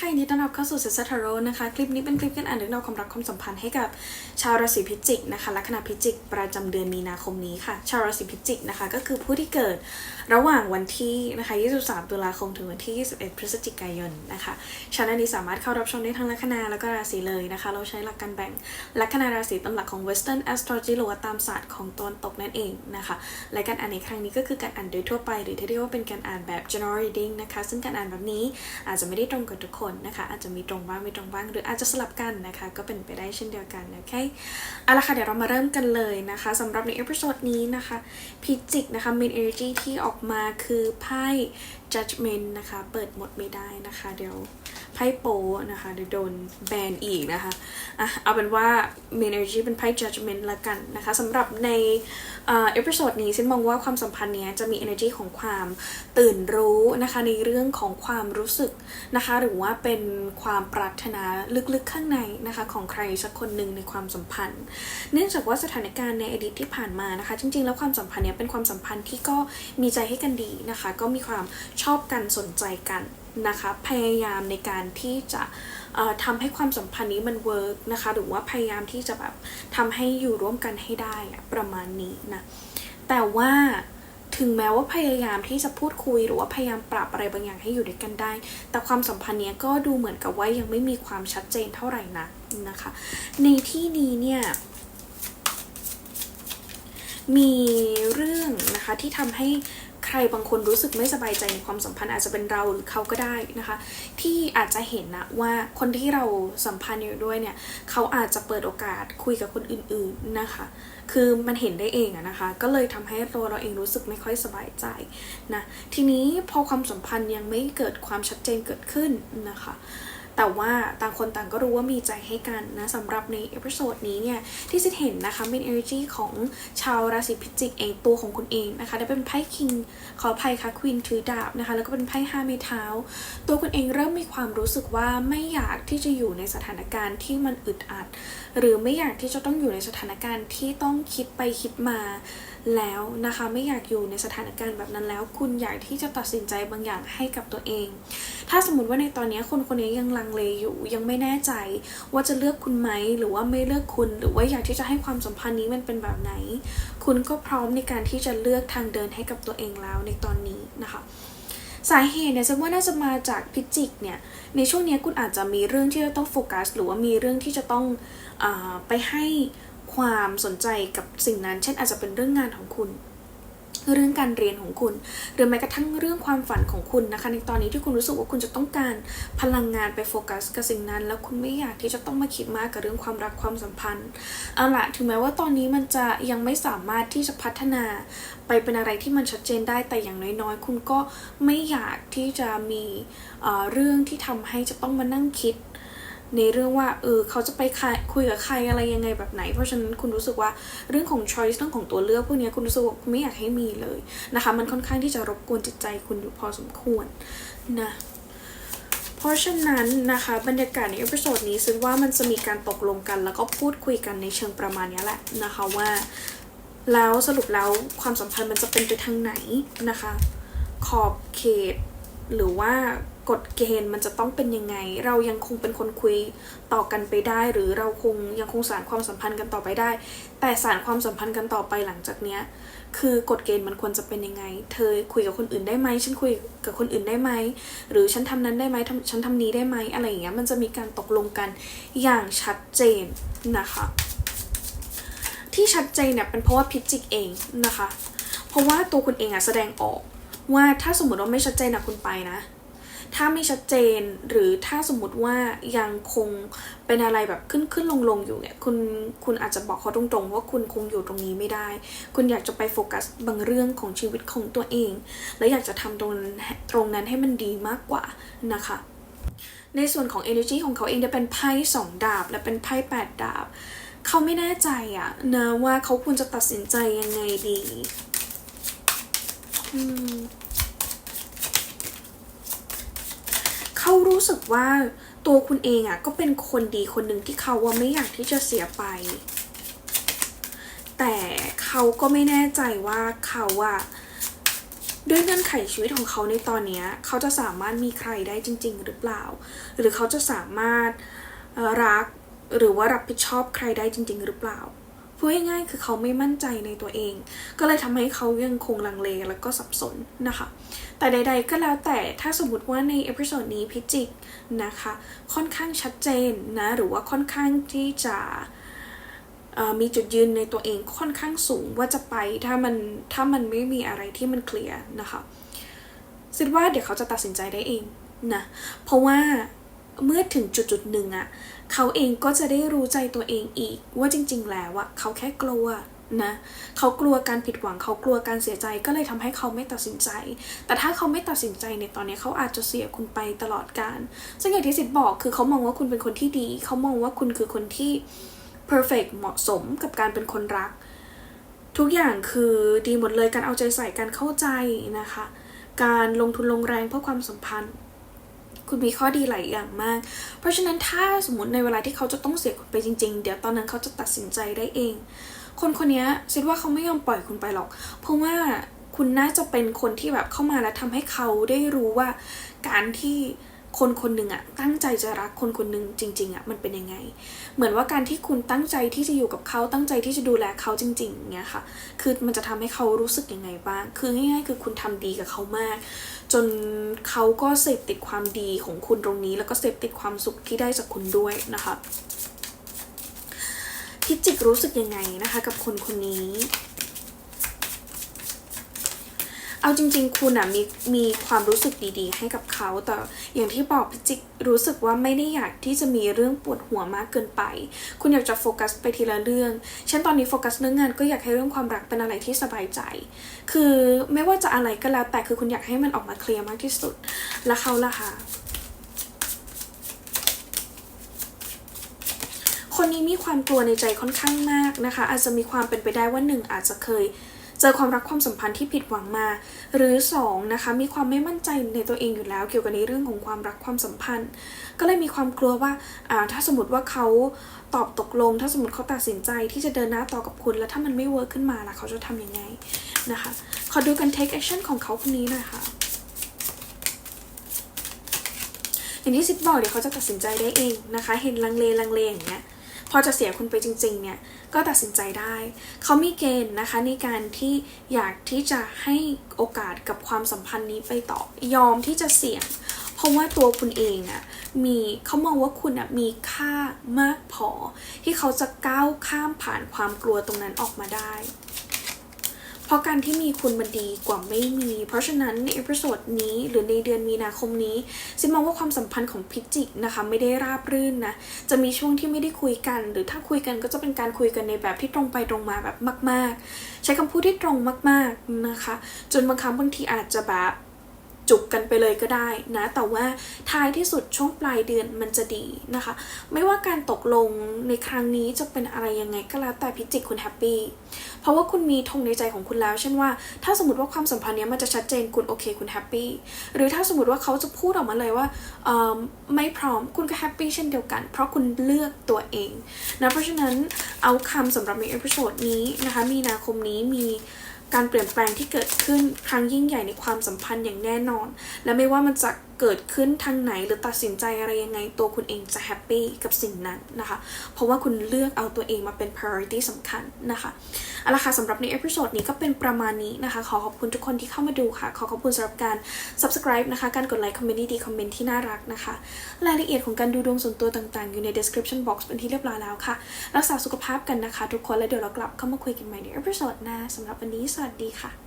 ค่ะ ยินดีต้อนรับเข้าสู่เซซาทาโร่นะคะ คลิปนี้เป็นคลิปการอ่านเรื่องราวความรักความสัมพันธ์ให้กับชาวราศีพิจิกนะคะลัคนาพิจิก ประจำเดือนมีนาคมนี้ค่ะ ชาวราศีพิจิกนะคะก็คือผู้ที่เกิดระหว่างวันที่นะคะ 23 ตุลาคมถึงวันที่ 21 พฤศจิกายนนะคะชาแนลนี้สามารถเข้ารับชมได้ทั้งลัคนาแล้วก็ราศีเลยนะคะ เราใช้หลักการแบ่งลัคนาราศีตามหลักของ Western Astrology หรือว่าตามศาสตร์ของตะวันตกนั่นเองนะคะและการอ่านในครั้งนี้ก็คือการอ่านโดยทั่วไป หรือที่เรียกว่าเป็นการอ่านแบบ general reading นะคะซึ่งการอ่านแบบนี้อาจจะไม่ได้ตรงกับทุกคนนะคะ อาจจะมีตรงบ้างไม่ตรงบ้าง หรืออาจจะสลับกันนะคะ ก็เป็นไปได้เช่นเดียวกันโอเคเอาละค่ะเดี๋ยวเรามาเริ่มกันเลยนะคะสำหรับในเอพิโซดนี้นะคะพิจิกนะคะ main energy ที่ออกมาคือไพ่ judgment นะคะ เปิดหมดไม่ได้นะคะ เดี๋ยวไพ่โปนะคะ เดี๋ยวโดนแบนอีกนะคะอะเอาเป็นว่า main energy เป็นไพ่ judgment ละกันนะคะสำหรับในเอพิโซดนี้ฉันมองว่าความสัมพันธ์เนี้ยจะมี energy ของความตื่นรู้นะคะ ในเรื่องของความรู้สึกนะคะ หรือว่าเป็นความปรารถนาลึกๆข้างในนะคะ ของใครสักคนหนึ่งในความสัมพันธ์ เนื่องจากว่าสถานการณ์ในอดีตที่ผ่านมานะคะ จริงๆ แล้วความสัมพันธ์เนี้ยเป็นความสัมพันธ์ที่ก็มีใจให้กันดีนะคะ ก็มีความชอบกันสนใจกันนะคะพยายามในการที่จะเอ่อทำให้ความสัมพันธ์นี้มันเวิร์กนะคะหรือว่าพยายามที่จะแบบทำให้อยู่ร่วมกันให้ได้อะประมาณนี้นะแต่ว่าถึงแม้ว่าพยายามที่จะพูดคุยหรือว่าพยายามปรับอะไรบางอย่างให้อยู่ด้วยกันได้ แต่ความสัมพันธ์เนี้ยก็ดูเหมือนกับว่ายังไม่มีความชัดเจนเท่าไหร่นะนะคะ ในที่นี้เนี่ยมีเรื่องนะคะที่ทำให้ ใครบางคนรู้สึกไม่สบายใจในความสัมพันธ์อาจจะเป็นเราหรือเขาก็ได้นะคะ ที่อาจจะเห็นนะว่าคนที่เราสัมพันธ์อยู่ด้วยเนี่ยเขาอาจจะเปิดโอกาสคุยกับคนอื่นๆนะคะ คือมันเห็นได้เองอะนะคะ ก็เลยทำให้ตัวเราเองรู้สึกไม่ค่อยสบายใจนะทีนี้พอความสัมพันธ์ยังไม่เกิดความชัดเจนเกิดขึ้นนะคะ แต่ว่าต่างคนต่างก็รู้ว่ามีใจให้กันนะสำหรับในเอพิโซดนี้เนี่ย ที่สิเห็นนะคะเป็น energy ของชาวราศีพิจิกเองตัวของคุณเองนะคะได้เป็นไพ่คิงขออภัยค่ะควีนถือดาบนะคะ แล้วก็เป็นไพ่ห้าไม้เท้า ตัวคุณเองเริ่มมีความรู้สึกว่าไม่อยากที่จะอยู่ในสถานการณ์ที่มันอึดอัด หรือไม่อยากที่จะต้องอยู่ในสถานการณ์ที่ต้องคิดไปคิดมาแล้วนะคะไม่อยากอยู่ในสถานการณ์แบบนั้นแล้ว คุณอยากที่จะตัดสินใจบางอย่างให้กับตัวเอง ถ้าสมมติว่าในตอนนี้คนคนนี้ยังลังเลอยู่ ยังไม่แน่ใจว่าจะเลือกคุณไหมหรือว่าไม่เลือกคุณ หรือว่าอยากที่จะให้ความสัมพันธ์นี้มันเป็นแบบไหน คุณก็พร้อมในการที่จะเลือกทางเดินให้กับตัวเองแล้วในตอนนี้นะคะสาเหตุเนี่ยฉันว่าน่าจะมาจากพิจิกเนี่ยในช่วงนี้คุณอาจจะมีเรื่องที่จะต้องโฟกัส หรือว่ามีเรื่องที่จะต้องอไปให้ความสนใจกับสิ่งนั้น เช่นอาจจะเป็นเรื่องงานของคุณ เรื่องการเรียนของคุณ หรือแม้กระทั่งเรื่องความฝันของคุณนะคะ ในตอนนี้ที่คุณรู้สึกว่าคุณจะต้องการพลังงานไปโฟกัสกับสิ่งนั้น แล้วคุณไม่อยากที่จะต้องมาคิดมากกับเรื่องความรักความสัมพันธ์เอาละถึงแม้ว่าตอนนี้มันจะยังไม่สามารถที่จะพัฒนาไปเป็นอะไรที่มันชัดเจนได้แต่อย่างน้อยๆ คุณก็ไม่อยากที่จะมีเอ่อเรื่องที่ทำให้จะต้องมานั่งคิด ในเรื่องว่าเออเขาจะไปคุยกับใครอะไรยังไงแบบไหน เพราะฉะนั้นคุณรู้สึกว่าเรื่องของ choice เรื่องของตัวเลือกพวกนี้คุณรู้สึกว่าไม่อยากให้มีเลยนะคะ มันค่อนข้างที่จะรบกวนจิตใจคุณอยู่พอสมควรนะเพราะฉะนั้นนะคะ บรรยากาศในเอพิโซดนี้ซึ่งว่ามันจะมีการตกลงกัน แล้วก็พูดคุยกันในเชิงประมาณนี้แหละนะคะว่าแล้วสรุปแล้วความสัมพันธ์มันจะเป็นไปทางไหนนะคะ ขอบเขตหรือว่า กฎเกณฑ์มันจะต้องเป็นยังไง เรายังคงเป็นคนคุยต่อกันไปได้ หรือเราคงยังคงสานความสัมพันธ์กันต่อไปได้ แต่สานความสัมพันธ์กันต่อไปหลังจากเนี้ยคือกฎเกณฑ์มันควรจะเป็นยังไง เธอคุยกับคนอื่นได้ไหม ฉันคุยกับคนอื่นได้ไหม หรือฉันทำนั้นได้ไหมฉันทำนี้ได้ไหม อะไรอย่างเงี้ย มันจะมีการตกลงกันอย่างชัดเจนนะคะ ที่ชัดเจนเนี่ยเป็นเพราะว่าพิจิกเองนะคะ เพราะว่าตัวคุณเองอะแสดงออกว่าถ้าสมมติว่าไม่ชัดเจนอะคุณไปนะ ถ้าไม่ชัดเจนหรือถ้าสมมติว่ายังคงเป็นอะไรแบบขึ้นขึ้นลงลงอยู่เนี่ยคุณคุณอาจจะบอกเขาตรงๆ ว่าคุณคงอยู่ตรงนี้ไม่ได้ คุณอยากจะไปโฟกัสบางเรื่องของชีวิตของตัวเอง และอยากจะทำตรงนั้นตรงนั้นให้มันดีมากกว่านะคะในส่วนของ energy ของเขาเองจะเป็นไพ่สองดาบ และเป็นไพ่แปดดาบ เขาไม่แน่ใจอะนะว่าเขาควรจะตัดสินใจยังไงดี อืม เขารู้สึกว่าตัวคุณเองอะก็เป็นคนดีคนหนึ่งที่เขาว่าไม่อยากที่จะเสียไป แต่เขาก็ไม่แน่ใจว่าเขาอะด้วยเงื่อนไขชีวิตของเขาในตอนนี้เขาจะสามารถมีใครได้จริง ๆ หรือเปล่า หรือเขาจะสามารถรักหรือว่ารับผิดชอบใครได้จริง ๆ หรือเปล่า พูดง่ายๆคือเขาไม่มั่นใจในตัวเอง ก็เลยทำให้เขายังคงลังเลแล้วก็สับสนนะคะ แต่ใด ๆ ก็แล้วแต่ถ้าสมมติว่าในเอพิโซดนี้พิจิกนะคะ ค่อนข้างชัดเจนนะหรือว่าค่อนข้างที่จะมีจุดยืนในตัวเองค่อนข้างสูงว่าจะไปถ้ามันถ้ามันไม่มีอะไรที่มันเคลียร์นะคะคิดว่าเดี๋ยวเขาจะตัดสินใจได้เองนะเพราะว่าเมื่อถึงจุดจุดๆหนึ่งอะ เขาเองก็จะได้รู้ใจตัวเองอีก ว่าจริง ๆ แล้วอะเขาแค่กลัวนะเขากลัวการผิดหวังเขากลัวการเสียใจก็เลยทำให้เขาไม่ตัดสินใจ แต่ถ้าเขาไม่ตัดสินใจในตอนนี้เขาอาจจะเสียคุณไปตลอดกาลซึ่งอย่างที่สิทธิ์บอกคือเขามองว่าคุณเป็นคนที่ดี เขามองว่าคุณคือคนที่ perfect เหมาะสมกับการเป็นคนรัก ทุกอย่างคือดีหมดเลยการเอาใจใส่การเข้าใจนะคะ การลงทุนลงแรงเพื่อความสัมพันธ์ คุณมีข้อดีหลายอย่างมาก เพราะฉะนั้นถ้าสมมติในเวลาที่เขาจะต้องเสียคุณไปจริง ๆ เดี๋ยวตอนนั้นเขาจะตัดสินใจได้เอง คนคนนี้คิดว่าเขาไม่ยอมปล่อยคุณไปหรอก เพราะว่าคุณน่าจะเป็นคนที่แบบเข้ามาแล้วทำให้เขาได้รู้ว่าการที่ คนคนหนึ่งอะตั้งใจจะรักคนคนหนึ่งจริง ๆอะมันเป็นยังไง เหมือนว่าการที่คุณตั้งใจที่จะอยู่กับเขาตั้งใจที่จะดูแลเขาจริงๆเงี้ยค่ะ คือมันจะทำให้เขารู้สึกยังไงบ้าง คือง่ายๆ คือคุณทำดีกับเขามาก จนเขาก็เสพติดความดีของคุณตรงนี้ แล้วก็เสพติดความสุขที่ได้จากคุณด้วยนะคะพิจิกรู้สึกยังไงนะคะ กับคนคนนี้ เอาจริง ๆ คุณอะมีมีความรู้สึกดีๆ ให้กับเขา แต่อย่างที่บอกพิจิกรู้สึกว่าไม่ได้อยากที่จะมีเรื่องปวดหัวมากเกินไป คุณอยากจะโฟกัสไปทีละเรื่อง เช่นตอนนี้โฟกัสเรื่องงานก็อยากให้เรื่องความรักเป็นอะไรที่สบายใจ คือไม่ว่าจะอะไรก็แล้วแต่คือคุณอยากให้มันออกมาเคลียร์มากที่สุด แล้วเขาล่ะคะคนนี้มีความกลัวในใจค่อนข้างมากนะคะ อาจจะมีความเป็นไปได้ว่าหนึ่งอาจจะเคย เจอความรักความสัมพันธ์ที่ผิดหวังมา หรือสองนะคะมีความไม่มั่นใจในตัวเองอยู่แล้ว เกี่ยวกับในเรื่องของความรักความสัมพันธ์ ก็เลยมีความกลัวว่าอ่าถ้าสมมติว่าเขาตอบตกลง ถ้าสมมติเขาตัดสินใจที่จะเดินหน้าต่อกับคุณ แล้วถ้ามันไม่เวิร์กขึ้นมาล่ะเขาจะทำยังไงนะคะขอดูกัน take action ของเขาคนนี้หน่อยค่ะอย่างที่ซิดบอกเดี๋ยวเขาจะตัดสินใจได้เองนะคะ เห็นลังเลลังเลอย่างเงี้ย พอจะเสียคุณไปจริง ๆ เนี่ยก็ตัดสินใจได้ เขามีเกณฑ์นะคะในการที่อยากที่จะให้โอกาสกับความสัมพันธ์นี้ไปต่อยอมที่จะเสี่ยง เพราะว่าตัวคุณเองอะมีเขามองว่าคุณอะมีค่ามากพอ ที่เขาจะก้าวข้ามผ่านความกลัวตรงนั้นออกมาได้ เพราะการที่มีคุณมันดีกว่าไม่มี เพราะฉะนั้นในเอพิโซดนี้หรือในเดือนมีนาคมนี้ซิมมองว่าความสัมพันธ์ของพิจิกนะคะไม่ได้ราบรื่นนะ จะมีช่วงที่ไม่ได้คุยกัน หรือถ้าคุยกันก็จะเป็นการคุยกันในแบบที่ตรงไปตรงมาแบบมาก ๆ ใช้คำพูดที่ตรงมาก ๆนะคะ จนบางครั้งบางทีอาจจะแบบ จุกกันไปเลยก็ได้นะ แต่ว่าท้ายที่สุดช่วงปลายเดือนมันจะดีนะคะ ไม่ว่าการตกลงในครั้งนี้จะเป็นอะไรยังไงก็แล้วแต่พิจิกคุณแฮปปี้ เพราะว่าคุณมีธงในใจของคุณแล้ว เช่นว่า ถ้าสมมติว่าความสัมพันธ์เนี้ยมันจะชัดเจนคุณโอเคคุณแฮปปี้ หรือถ้าสมมติว่าเขาจะพูดออกมาเลยว่าไม่พร้อมคุณก็แฮปปี้เช่นเดียวกัน เพราะคุณเลือกตัวเองนะ เพราะฉะนั้นเอาคำสำหรับในเอพิโซดนี้นะคะ มีนาคมนี้มี การเปลี่ยนแปลงที่เกิดขึ้นครั้งยิ่งใหญ่ในความสัมพันธ์อย่างแน่นอน และไม่ว่ามันจะ เกิดขึ้นทางไหนหรือตัดสินใจอะไรยังไงตัวคุณเองจะแฮปปี้กับสิ่งนั้นนะคะ เพราะว่าคุณเลือกเอาตัวเองมาเป็น priority สำคัญนะคะเอาละค่ะสำหรับในเอพิโซดนี้ก็เป็นประมาณนี้นะคะ ขอขอบคุณทุกคนที่เข้ามาดูค่ะ ขอขอบคุณสำหรับการ subscribe นะคะ การกดไลค์คอมเมนต์ดีคอมเมนต์ที่น่ารักนะคะ รายละเอียดของการดูดวงส่วนตัวต่างๆ อยู่ใน description box เป็นที่เรียบร้อยแล้วค่ะ รักษาสุขภาพกันนะคะ ทุกคนแล้วเดี๋ยวเรากลับเข้ามาคุยกันใหม่ในเอพิโซดหน้าสำหรับวันนี้สวัสดีค่ะ